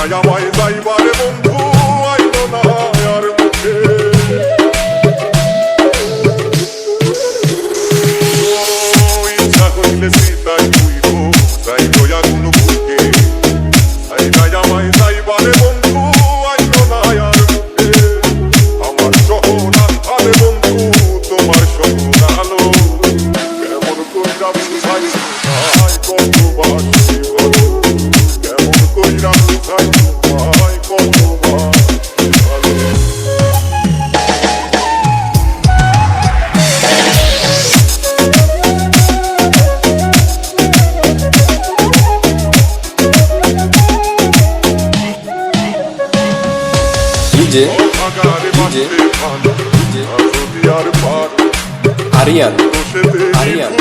সাইরা আমায় যাইবারে বন্ধু আইলো না আর মুখে ইচ্ছা হইলে সীতাই বুকে সাইরা আমায় যাইবারে বন্ধু আইলো না আর মুখে আমার সহনান আরে বন্ধু তোমার সহনালো কেমন কইরা ডিজে আর পারো আরিয়ান আরিয়ান।